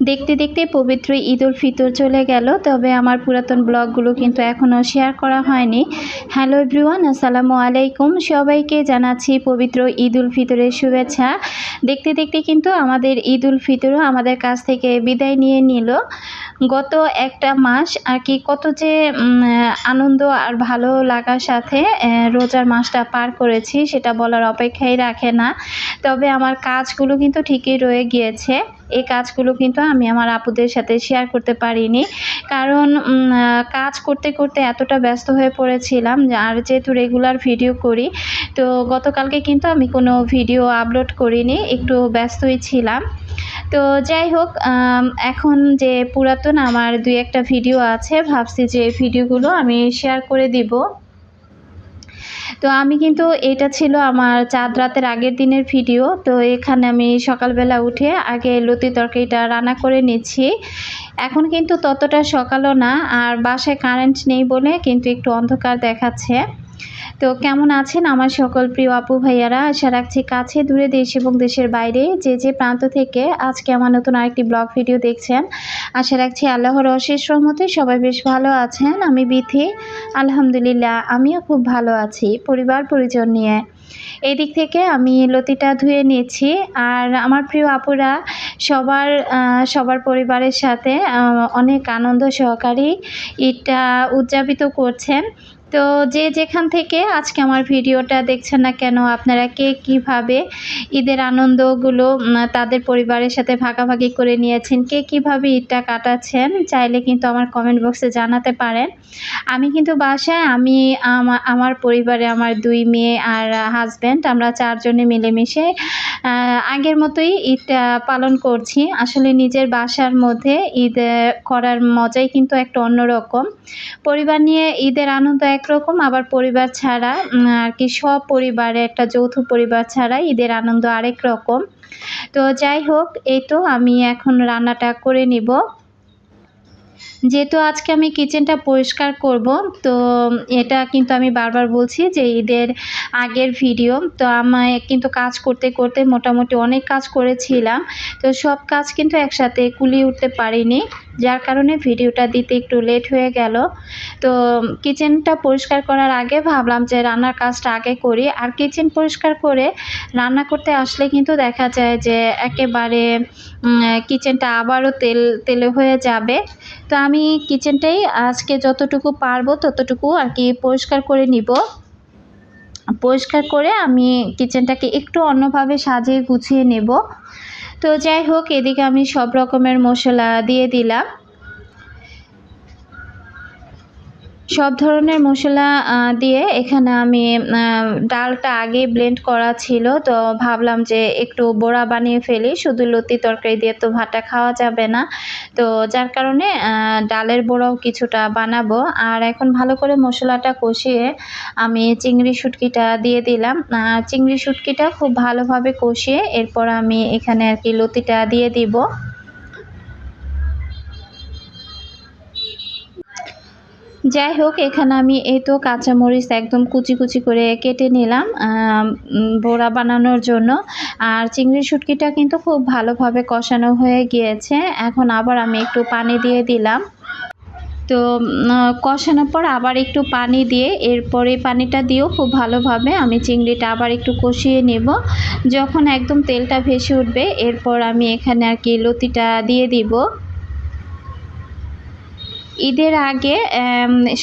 দেখতে দেখতে পবিত্র ঈদ উল ফিতর চলে গেল, তবে আমার পুরাতন ব্লগগুলো কিন্তু এখনও শেয়ার করা হয়নি। হ্যালো এভরিওয়ান, আসসালামু আলাইকুম। সবাইকে জানাচ্ছি পবিত্র ঈদ উল ফিতরের শুভেচ্ছা। দেখতে দেখতে কিন্তু আমাদের ঈদ উল ফিতরও আমাদের কাছ থেকে বিদায় নিয়ে নিল। গত একটা মাস আর কি কত যে আনন্দ আর ভালো লাগার সাথে রোজার মাসটা পার করেছি, সেটা বলার অপেক্ষাই রাখে না। তবে আমার কাজগুলো কিন্তু ঠিকই রয়ে গিয়েছে। এই কাজগুলো কিন্তু আমি আমার আপুদের সাথে শেয়ার করতে পারিনি। কারণ কাজ করতে করতে এতটা ব্যস্ত হয়ে পড়েছিলাম আর যেহেতু রেগুলার ভিডিও করি, তো গতকালকে কিন্তু আমি কোনো ভিডিও আপলোড করিনি, একটু ব্যস্তই ছিলাম। তো যাই হোক এখন যে পুরাতন আমার দুই একটা ভিডিও আছে, ভাবছি যে ভিডিওগুলো আমি শেয়ার করে দিব। তো আমি কিন্তু এটা ছিল আমার চাঁদ রাতের আগের দিনের ভিডিও তো এখানে আমি সকালবেলা উঠে আগে লতি তরকারিটা রান্না করে নিচ্ছি। এখন কিন্তু ততটা সকালও না, আর বাসায় কারেন্ট নেই বলে কিন্তু একটু অন্ধকার দেখাচ্ছে। তো কেমন আছেন আমার সকল প্রিয় আপু ভাইয়ারা? আশা রাখছি কাছে, দূরে দেশ এবং দেশের বাইরে যে যে প্রান্ত থেকে আজকে আমার নতুন আরেকটি ব্লগ ভিডিও দেখছেন, আশা রাখছি আল্লাহর অশেষ রহমতে সবাই বেশ ভালো আছেন। আমি বিথি, আলহামদুলিল্লাহ আমিও খুব ভালো আছি, পরিবার পরিজন নিয়ে। এই দিক থেকে আমি লতিটা ধুয়ে নিয়েছি আর আমার প্রিয় আপুরা, সবার সবার পরিবারের সাথে অনেক আনন্দ সহকারী ঈদটা উদযাপিত করছেন। তো যে যেখান থেকে আজকে আমার ভিডিওটা দেখছেন না কেন, আপনারা কে কীভাবে ঈদের আনন্দগুলো তাদের পরিবারের সাথে ভাগাভাগি করে নিয়েছেন, কে কীভাবে ঈদটা কাটাচ্ছেন, চাইলে কিন্তু আমার কমেন্ট বক্সে জানাতে পারেন। আমি কিন্তু বাসায়, আমি আমার পরিবারে আমার দুই মেয়ে আর হাজব্যান্ড আমরা চারজনে মিলেমিশে আগের মতোই ঈদটা পালন করছি। আসলে নিজের বাসার মধ্যে ঈদ করার মজাই কিন্তু একটা অন্যরকম। পরিবার নিয়ে ঈদের আনন্দ একরকম, আবার পরিবার ছাড়া আর কি সব পরিবারে একটা যৌথ পরিবার ছাড়া ঈদের আনন্দ আরেক রকম। তো যাই হোক, এই তো আমি এখন রান্নাটা করে নিব। যেহেতু আজকে আমি কিচেনটা পরিষ্কার করব, তো এটা কিন্তু আমি বারবার বলছি যে ঈদের আগের ভিডিও। তো আমায় কিন্তু কাজ করতে করতে মোটামুটি অনেক কাজ করেছিলাম। তো সব কাজ কিন্তু একসাথে কুলিয়ে উঠতে পারিনি। যার কারণে ভিডিওটা দিতে একটু লেট হয়ে গেল। তো কিচেনটা পরিষ্কার করার আগে ভাবলাম যে রান্নার কাজটা আগে করি। আর কিচেন পরিষ্কার করে রান্না করতে আসলে কিন্তু দেখা যায় যে একেবারে কিচেনটা আবারও তেল, তেলে হয়ে যাবে। তো আমি কিচেনটাই আজকে যতটুকু পারব ততটুকু আর কি পরিষ্কার করে নিব। পরিষ্কার করে আমি কিচেনটাকে একটু অন্যভাবে সাজিয়ে গুছিয়ে নেব। তো যাই হোক এদিকে আমি সব রকমের মশলা দিয়ে দিলাম। সব ধরনের মশলা দিয়ে এখানে আমি ডালটা আগে ব্লেন্ড করা ছিল। তো ভাবলাম যে একটু বড়া বানিয়ে ফেলি। শুধু লতি তরকারি দিয়ে তো ভাতটা খাওয়া যাবে না। তো যার কারণে ডালের বড়াও কিছুটা বানাবো। আর এখন ভালো করে মশলাটা কষিয়ে আমি চিংড়ি শুটকিটা দিয়ে দিলাম। চিংড়ি শুটকিটা খুব ভালোভাবে কষিয়ে এরপর আমি এখানে আর কি লতিটা দিয়ে দিব। যাই হোক এখানে আমি এই তো কাঁচামরিচ একদম কুচি কুচি করে কেটে নিলাম বড়া বানানোর জন্য। আর চিংড়ি শুটকিটা কিন্তু খুব ভালোভাবে কষানো হয়ে গিয়েছে। এখন আবার আমি একটু পানি দিয়ে দিলাম। তো কষানোর পর আবার একটু পানি দিয়ে, এরপরে পানিটা দিয়েও খুব ভালোভাবে আমি চিংড়িটা আবার একটু কষিয়ে নেব। যখন একদম তেলটা ভেসে উঠবে, এরপর আমি এখানে আর কি লতিটা দিয়ে দিব। ঈদের আগে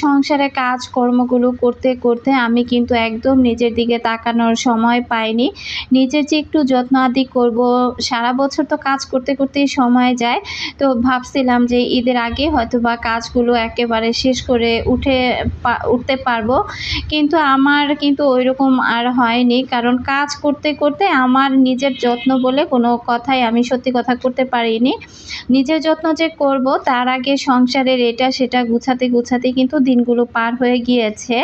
সংসারে কাজকর্মগুলো করতে করতে আমি কিন্তু একদম নিজের দিকে তাকানোর সময় পাইনি। নিজের যে একটু যত্ন আদি করব, সারা বছর তো কাজ করতে করতেই সময় যায়। তো ভাবছিলাম যে ঈদের আগে হয়তো বা কাজগুলো একেবারে শেষ করে উঠে উঠতে পারব। কিন্তু আমার কিন্তু ওই রকম আর হয়নি, কারণ কাজ করতে করতে আমার নিজের যত্ন বলে কোনো কথাই আমি সত্যি কথা করতে পারিনি। নিজের যত্ন যে করব, তার আগে সংসারের এটা সেটা গুছাতে গুছাতে কিন্তু দিনগুলো পার হয়ে গিয়েছে।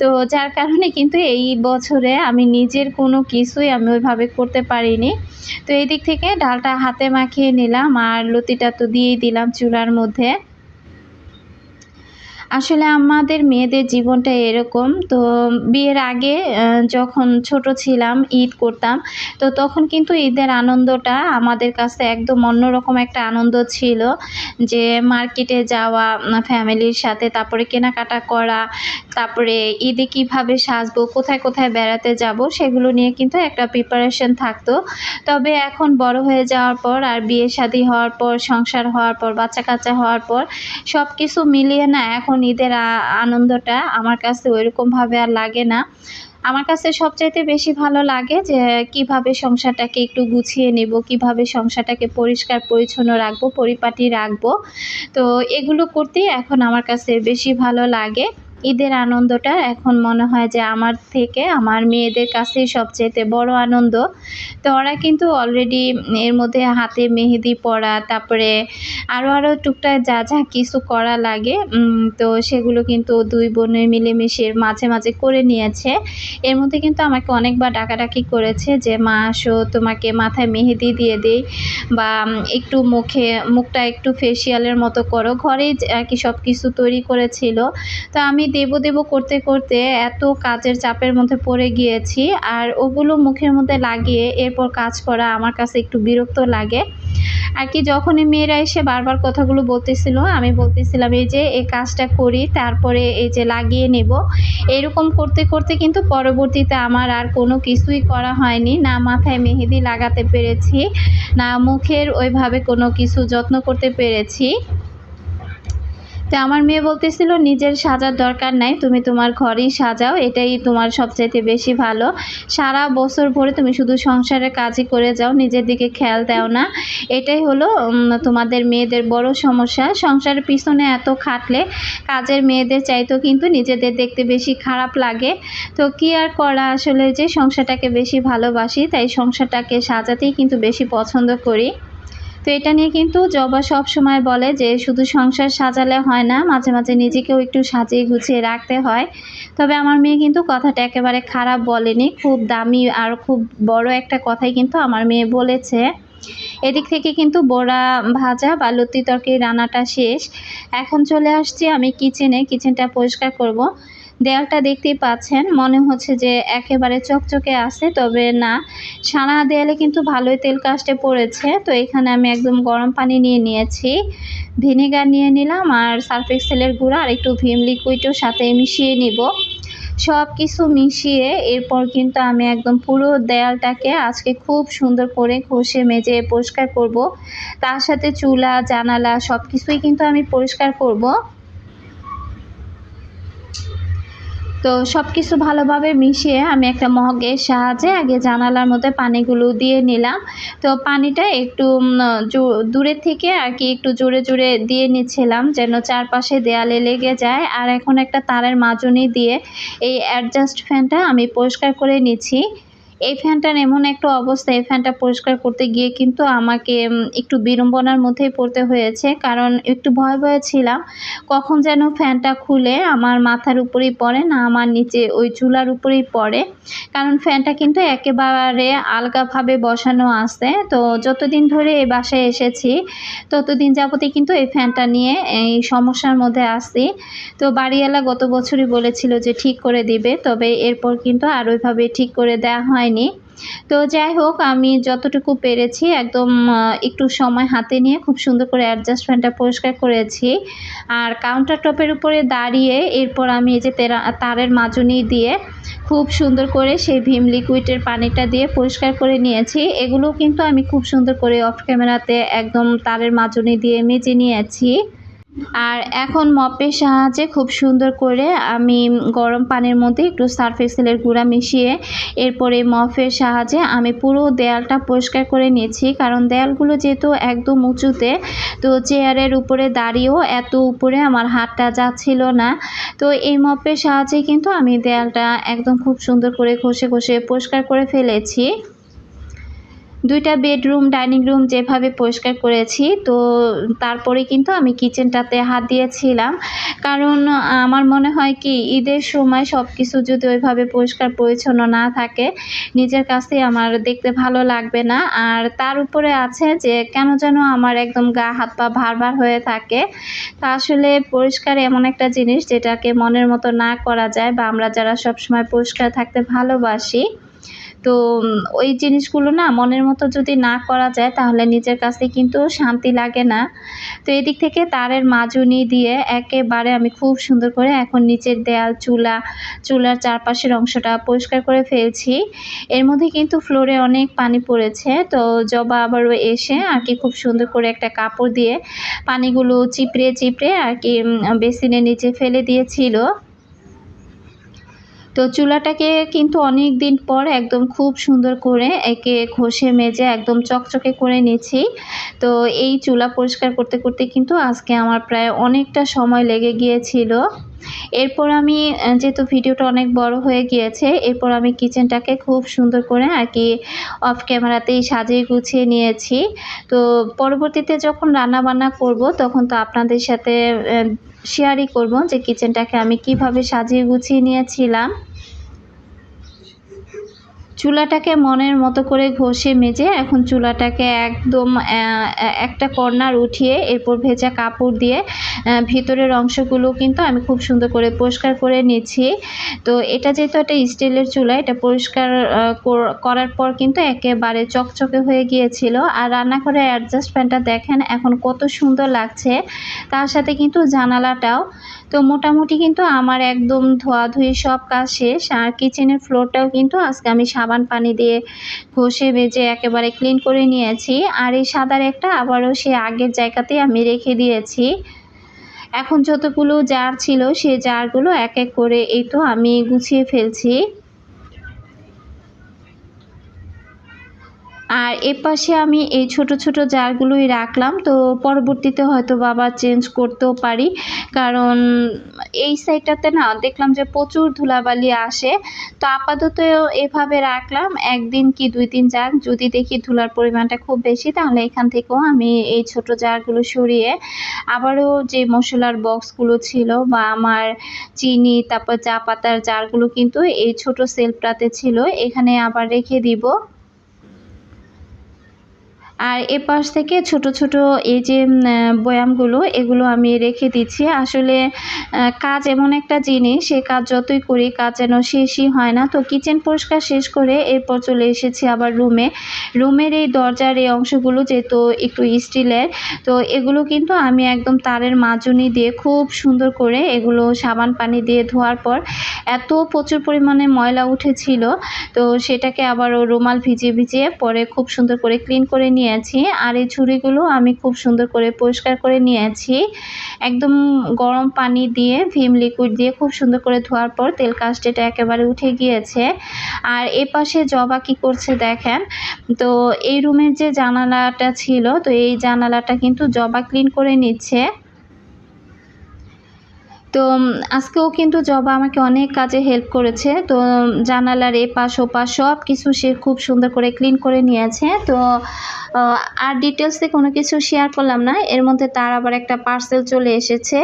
তো যার কারণে কিন্তু এই বছরে আমি নিজের কোনো কিছুই আমি ওইভাবে করতে পারিনি। তো এই দিক থেকে ডালটা হাতে মাখিয়ে নিলাম আর লতিটা তো দিয়েই দিলাম চুলার মধ্যে। আসলে আমাদের মেয়েদের জীবনটা এরকম। তো বিয়ের আগে যখন ছোট ছিলাম, ঈদ করতাম, তো তখন কিন্তু ঈদের আনন্দটা আমাদের কাছে একদম অন্যরকম একটা আনন্দ ছিল যে মার্কেটে যাওয়া, ফ্যামিলির সাথে, তারপরে কেনাকাটা করা, তারপরে ঈদে কীভাবে সাজবো, কোথায় কোথায় বেড়াতে যাব, সেগুলো নিয়ে কিন্তু একটা প্রিপারেশন থাকতো। তবে এখন বড় হয়ে যাওয়ার পর আর বিয়ে শাদী হওয়ার পর, সংসার হওয়ার পর, বাচ্চা কাচ্চা হওয়ার পর সব কিছু মিলিয়ে না, এখন ঈদের আনন্দটা আমার কাছে ওইরকমভাবে আর লাগে না। আমার কাছে সবচাইতে বেশি ভালো লাগে যে, কীভাবে সংসারটাকে একটু গুছিয়ে নেব, কীভাবে সংসারটাকে পরিষ্কার, পরিচ্ছন্ন রাখব, পরিপাটি রাখব। তো এগুলো করতেই এখন আমার কাছে বেশি ভালো লাগে। ঈদের আনন্দটা এখন মনে হয় যে আমার থেকে আমার মেয়েদের কাছেই সবচেয়ে বড় আনন্দ। তো ওরা কিন্তু অলরেডি এর মধ্যে হাতে মেহেদি পরা, তারপরে আরও আরও টুকটাক যা যা কিছু করা লাগে তো সেগুলো কিন্তু দুই বোনে মিলেমিশে মাঝে মাঝে করে নিয়েছে। এর মধ্যে কিন্তু আমাকে অনেকবার ডাকাডাকি করেছে যে, মা, আসো, তোমাকে মাথায় মেহেদি দিয়ে দেই বা একটু মুখে, মুখটা একটু ফেসিয়ালের মতো করো। ঘরেই আর কি সব কিছু তৈরি করেছিল। তো আমি দেব দেব করতে করতে এত কাজের চাপের মধ্যে পড়ে গিয়েছি আর ওগুলো মুখের মধ্যে লাগিয়ে এরপর কাজ করা আমার কাছে একটু বিরক্ত লাগে। আর কি যখনই মেয়েরা এসে বারবার কথাগুলো বলতেছিল, আমি বলতেছিলাম, এই যে এই কাজটা করি, তারপরে এই যে লাগিয়ে নেব। এরকম করতে করতে কিন্তু পরবর্তীতে আমার আর কোনো কিছুই করা হয়নি। না মাথায় মেহেদি লাগাতে পেরেছি, না মুখের ওইভাবে কোনো কিছু যত্ন করতে পেরেছি। তো আমার মেয়ে বলতেছিল, নিজের সাজার দরকার নাই, তুমি তোমার ঘরেই সাজাও, এটাই তোমার সবচাইতে বেশি ভালো। সারা বছর ভরে তুমি শুধু সংসারের কাজই করে যাও, নিজের দিকে খেয়াল দাও না। এটাই হলো তোমাদের মেয়েদের বড় সমস্যা। সংসারের পিছনে এত খাটলে কাজের মেয়েদের চাইতেও কিন্তু নিজেদের দেখতে বেশি খারাপ লাগে। তো কি আর করা আসলে যে সংসারটাকে বেশি ভালোবাসি, তাই সংসারটাকে সাজাতেই কিন্তু বেশি পছন্দ করি। তো এটা নিয়ে কিন্তু জবা সব সময় বলে যে শুধু সংসার সাজালে হয় না, মাঝে মাঝে নিজেকেও একটু সাজিয়ে গুছিয়ে রাখতে হয়। তবে আমার মেয়ে কিন্তু কথাটা একেবারে খারাপ বলেনি। খুব দামি আর খুব বড় একটা কথাই কিন্তু আমার মেয়ে বলেছে। এদিক থেকে কিন্তু বড়া ভাজা বা লতি তরকারি রান্নাটা শেষ। এখন চলে আসছি আমি কিচেনে কিচেনটা পরিষ্কার করব। দেয়ালটা দেখতেই পাচ্ছেন, মনে হচ্ছে যে একেবারে চকচকে আছে, তবে না। সারা দেয়ালে কিন্তু ভালোই তেল কাস্টে পড়েছে, তো এখানে আমি একদম গরম পানি নিয়ে নিয়েছি। ভিনেগার নিয়ে নিলাম আর সার্ফ এক্সেলের গুঁড়া আর একটু ভিম লিকুইডও সাথে মিশিয়ে নিব। সব কিছু মিশিয়ে এরপর কিন্তু আমি একদম পুরো দেয়ালটাকে আজকে খুব সুন্দর করে ঘষে মেজে পরিষ্কার করব। তার সাথে চুলা, জানালা সব কিছুই কিন্তু আমি পরিষ্কার করব। তো সব কিছু ভালোভাবে মিশিয়ে আমি একটা মগের সাহায্যে আগে জানালার মধ্যে পানিগুলো দিয়ে নিলাম। তো পানিটা একটু দূরে থেকে আর কি একটু জোরে জোরে দিয়ে নিচ্ছিলাম যেন চারপাশে দেয়ালে লেগে যায়। আর এখন একটা তারের মাজনি দিয়ে এই অ্যাডজাস্ট ফ্যানটা আমি পরিষ্কার করে নিচ্ছি। এই ফ্যানটার এমন একটা অবস্থা, এই ফ্যানটা পরিষ্কার করতে গিয়ে কিন্তু আমাকে একটু বিড়ম্বনার মধ্যেই পড়তে হয়েছে। কারণ একটু ভয় ভয়ে ছিলাম, কখন যেন ফ্যানটা খুলে আমার মাথার উপরেই পড়ে না আমার নিচে, ওই চুলার উপরেই পড়ে। কারণ ফ্যানটা কিন্তু একেবারে আলগাভাবে বসানো আছে। তো যতদিন ধরে এই বাসায় এসেছি, ততদিন যাবতই কিন্তু এই ফ্যানটা নিয়ে এই সমস্যার মধ্যে আসছি তো বাড়িওয়ালা গত বছরই বলেছিল যে ঠিক করে দিবে, তবে এরপর কিন্তু আর ওইভাবে ঠিক করে দেওয়া হয়নি তো যাই হোক, আমি যতটুকু পেরেছি, একদম একটু সময় হাতে নিয়ে খুব সুন্দর করে অ্যাডজাস্টমেন্টটা পরিষ্কার করেছি। আর কাউন্টার টপের উপরে দাঁড়িয়ে এরপর আমি এই যে তেরা, তারের মাজনি দিয়ে খুব সুন্দর করে সেই ভীম লিকুইডের পানিটা দিয়ে পরিষ্কার করে নিয়েছি। এগুলো কিন্তু আমি খুব সুন্দর করে অফ ক্যামেরাতে একদম তারের মাজনি দিয়ে মেজে নিয়েছি। আর এখন মপের সাহায্যে খুব সুন্দর করে আমি গরম পানির মধ্যে একটু সার্ফ এক্সেলের গুঁড়া মিশিয়ে এরপরে মফের সাহায্যে আমি পুরো দেয়ালটা পরিষ্কার করে নিয়েছি। কারণ দেয়ালগুলো যেহেতু একদম উঁচুতে, তো চেয়ারের উপরে দাঁড়িয়েও এত উপরে আমার হাতটা যাচ্ছিল না। তো এই মপের সাহায্যে কিন্তু আমি দেয়ালটা একদম খুব সুন্দর করে ঘষে ঘষে পরিষ্কার করে ফেলেছি। দুইটা বেডরুম ডাইনিং রুম যেভাবে পরিষ্কার করেছি, তো তারপরে কিন্তু আমি কিচেনটাতে হাত দিয়েছিলাম। কারণ আমার মনে হয় কি, ঈদের সময় সব কিছু যদি ওইভাবে পরিষ্কার পরিচ্ছন্ন না থাকে, নিজের কাছেই আমার দেখতে ভালো লাগবে না। আর তার উপরে আছে যে, কেন যেন আমার একদম গা, হাত পা ভার ভার হয়ে থাকে। তা আসলে পরিষ্কার এমন একটা জিনিস যেটাকে মনের মতো না করা যায় বা আমরা যারা সবসময় পরিষ্কার থাকতে ভালোবাসি। তো ওই জিনিসগুলো না মনের মতো যদি না করা যায় তাহলে নিজের কাছে কিন্তু শান্তি লাগে না। তো এদিক থেকে তারের মাজুনি দিয়ে একেবারে আমি খুব সুন্দর করে এখন নিচের দেয়াল, চুলা, চুলার চারপাশের অংশটা পরিষ্কার করে ফেলছি। এর মধ্যে কিন্তু ফ্লোরে অনেক পানি পড়েছে। তো জবা আবারও এসে আর কি খুব সুন্দর করে একটা কাপড় দিয়ে পানিগুলো চিপড়ে চিপড়ে আর কি বেসিনের নিচে ফেলে দিয়েছিল। তো চুলাটাকে কিন্তু অনেক দিন পর একদম খুব সুন্দর করে একে ঘষে মেজে একদম চকচকে করে নিয়েছি। তো এই চুলা পরিষ্কার করতে করতে কিন্তু আজকে আমার প্রায় অনেকটা সময় লেগে গিয়েছিল। এরপর আমি যেহেতু ভিডিওটা অনেক বড় হয়ে গিয়েছে, এরপর আমি কিচেনটাকে খুব সুন্দর করে আর কি অফ ক্যামেরাতেই সাজিয়ে গুছিয়ে নিয়েছি। তো পরবর্তীতে যখন রান্না বান্না করব, তখন তো আপনাদের সাথে শেয়ারই করব যে কিচেনটাকে আমি কীভাবে সাজিয়ে গুছিয়ে নিয়েছিলাম। চুলাটাকে মনের মতো করে ঘষে মেজে এখন চুলাটাকে একদম একটা কর্নার উঠিয়ে এরপর ভেজা কাপড় দিয়ে ভিতরের অংশগুলো কিন্তু আমি খুব সুন্দর করে পরিষ্কার করে নিচ্ছি। তো এটা যেহেতু একটা স্টিলের চুলা, এটা পরিষ্কার করার পর কিন্তু একেবারে চকচকে হয়ে গিয়েছিল। আর রান্নাঘরের অ্যাডজাস্ট ফ্যানটা দেখেন এখন কত সুন্দর লাগছে। তার সাথে কিন্তু জানালাটাও তো মোটামুটি কিন্তু আমার একদম ধোয়াধুয়ি সব কাজ শেষ। আর কিচেনের ফ্লোরটাও কিন্তু আজকে আমি সাবান পানি দিয়ে ঘষে বেজে একেবারে ক্লিন করে নিয়েছি। আর এই সাদার একটা আবারও সে আগের জায়গাতেই আমি রেখে দিয়েছি। এখন যতগুলো জার ছিল সে জারগুলো এক এক করে এই তো আমি গুছিয়ে ফেলছি। আর এ পাশে আমি এই ছোট ছোট জারগুলোই রাখলাম, তো পরবর্তীতে হয়তো বাবা চেঞ্জ করতেও পারি। কারণ এই সাইডটাতে না দেখলাম যে প্রচুর ধুলাবালি আসে, তো আপাতত এভাবে রাখলাম। একদিন কি দুই দিন যাক যদি দেখি ধুলার পরিমাণটা খুব বেশি, তাহলে এখান থেকেও আমি এই ছোট জারগুলো সরিয়ে আবারও যে মশলার বক্সগুলো ছিল বা আমার চিনি, তারপর চা পাতার জারগুলো কিন্তু এই ছোট সেলফটাতে ছিল, এখানে আবার রেখে দিব। আর এ পাশ থেকে ছোট ছোট এই যে বয়ামগুলো, এগুলো আমি রেখে দিচ্ছি। আসলে কাজ এমন একটা জিনিস, সে কাজ যতই করি, কাজ যেন শেষই হয় না। তো কিচেন পরিষ্কার শেষ করে এরপর চলে এসেছি আবার রুমে। রুমের এই দরজার এই অংশগুলো যেহেতু একটু স্টিলের, তো এগুলো কিন্তু আমি একদম তারের মাজুনি দিয়ে খুব সুন্দর করে এগুলো সাবান পানি দিয়ে ধোয়ার পর এত প্রচুর পরিমাণে ময়লা উঠেছিল, তো সেটাকে আবার রুমাল ভিজিয়ে ভিজিয়ে পরে খুব সুন্দর করে ক্লিন করে নিয়ে নিয়েছি আর এই ছুরিগুলো আমি খুব সুন্দর করে পরিষ্কার করে নিয়েছি। একদম গরম পানি দিয়ে, ভিম লিকুইড দিয়ে খুব সুন্দর করে ধোয়ার পর তেল কাস্টেটা একেবারে উঠে গিয়েছে। আর এ পাশে জবা কি করছে দেখেন? তো এই রুমের যে জানালাটা ছিল, তো এই জানালাটা কিন্তু জবা ক্লিন করে নিচ্ছে। তো আজকেও কিন্তু জবা আমাকে অনেক কাজে হেল্প করেছে। তো জানালার এপাশ ওপাশ সব কিছু সে খুব সুন্দর করে ক্লিন করে নিয়েছে। তো আর ডিটেলসে কোনো কিছু শেয়ার করলাম না। এর মধ্যে তার আবার একটা পার্সেল চলে এসেছে।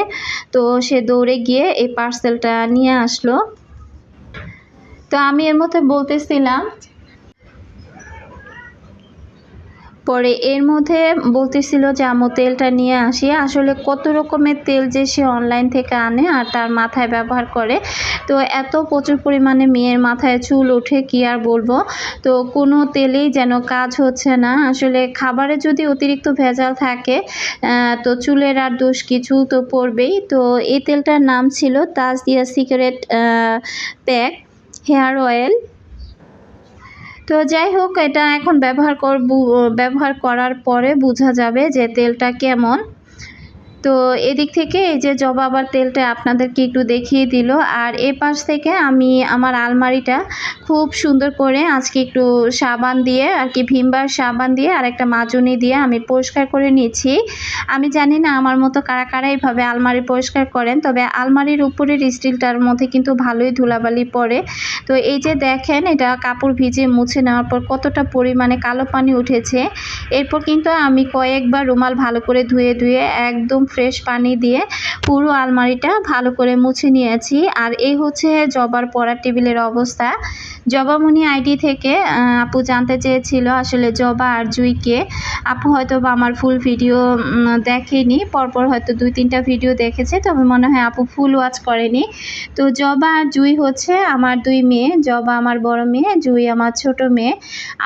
তো, সে দৌড়ে গিয়ে এই পার্সেলটা নিয়ে আসলো। তো, আমি এর মধ্যে বলতেছিলাম পরে এর মধ্যে বলতেছিল যে আমো তেলটা নিয়ে আসি। আসলে কত রকমের তেল যে সে অনলাইন থেকে আনে আর তার মাথায় ব্যবহার করে। তো এত প্রচুর পরিমাণে মেয়ের মাথায় চুল ওঠে, কি আর বলব? তো কোনো তেলেই যেন কাজ হচ্ছে না। আসলে খাবারে যদি অতিরিক্ত ভেজাল থাকে তো চুলের আর দোষ কিছু তো পড়বেই। তো এই তেলটার নাম ছিল তাজদিয়া সিগারেট প্যাক, হেয়ার অয়েল তো যাই হোক, এটা এখন ব্যবহার করব, ব্যবহার করার পরে বোঝা যাবে যে তেলটা কেমন। তো এদিক থেকে এই যে জবা আবার তেলটা আপনাদেরকে একটু দেখিয়ে দিল। আর এ পাশ থেকে আমি আমার আলমারিটা খুব সুন্দর করে আজকে একটু সাবান দিয়ে, আর কি ভিমবার সাবান দিয়ে, আর একটা মাজুনি দিয়ে আমি পরিষ্কার করে নিয়েছি। আমি জানি না আমার মতো কারা কারা এইভাবে আলমারি পরিষ্কার করেন, তবে আলমারির উপরের স্টিলটার মধ্যে কিন্তু ভালোই ধুলাবালি পড়ে। তো এই যে দেখেন, এটা কাপড় ভিজে মুছে নেওয়ার পর কতটা পরিমাণে কালো পানি উঠেছে। এরপর কিন্তু আমি কয়েকবার রুমাল ভালো করে ধুয়ে ধুয়ে একদম ফ্রেশ পানি দিয়ে পুরো আলমারিটা ভালো করে মুছে নিয়েছি। আর এই হচ্ছে জবার পড়ার টেবিলের অবস্থা। জবামণি আইডি থেকে আপু জানতে চেয়েছিল আসলে জবা আর জুইকে আপু হয়তো বা আমার ফুল ভিডিও দেখেনি। পরপর হয়তো দুই, তিনটা ভিডিও দেখেছে। তবে মনে হয় আপু ফুল ওয়াচ করেনি। তো জবা আর জুই হচ্ছে আমার দুই মেয়ে। জবা আমার বড় মেয়ে, জুই আমার ছোট মেয়ে।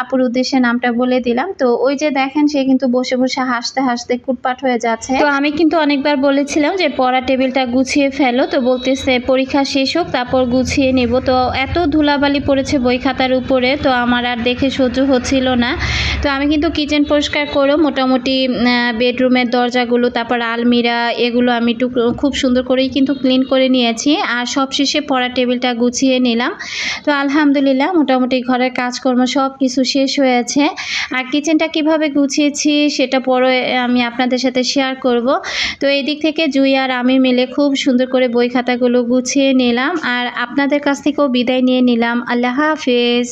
আপুর উদ্দেশ্যে নামটা বলে দিলাম। তো ওই যে দেখেন, সে কিন্তু বসে বসে হাসতে হাসতে কুটপাট হয়ে যাচ্ছে। তো আমি কিন্তু অনেকবার বলেছিলাম যে পড়া টেবিলটা গুছিয়ে ফেলো। তো বলতেছে, পরীক্ষা শেষ হোক, তারপর গুছিয়ে নেব। তো এত ধুলাবালি পড়েছে বই খাতার উপরে, তো আমার আর দেখে সহ্য হচ্ছিল না। তো আমি কিন্তু কিচেন পরিষ্কার করেও মোটামুটি বেডরুমের দরজাগুলো, তারপর আলমিরা, এগুলো আমি একটু খুব সুন্দর করেই কিন্তু ক্লিন করে নিয়েছি। আর সবশেষে পড়া টেবিলটা গুছিয়ে নিলাম। তো আলহামদুলিল্লাহ, মোটামুটি ঘরের কাজকর্ম সব কিছু শেষ হয়েছে। আর কিচেনটা কীভাবে গুছিয়েছি, সেটা পরে আমি আপনাদের সাথে শেয়ার করব। তো এদিক দিক থেকে জুই আর আমি মিলে খুব সুন্দর করে বই খাতাগুলো গুছিয়ে নিলাম। আর আপনাদের কাছ থেকেও বিদায় নিয়ে নিলাম। আল্লাহ হাফেজ।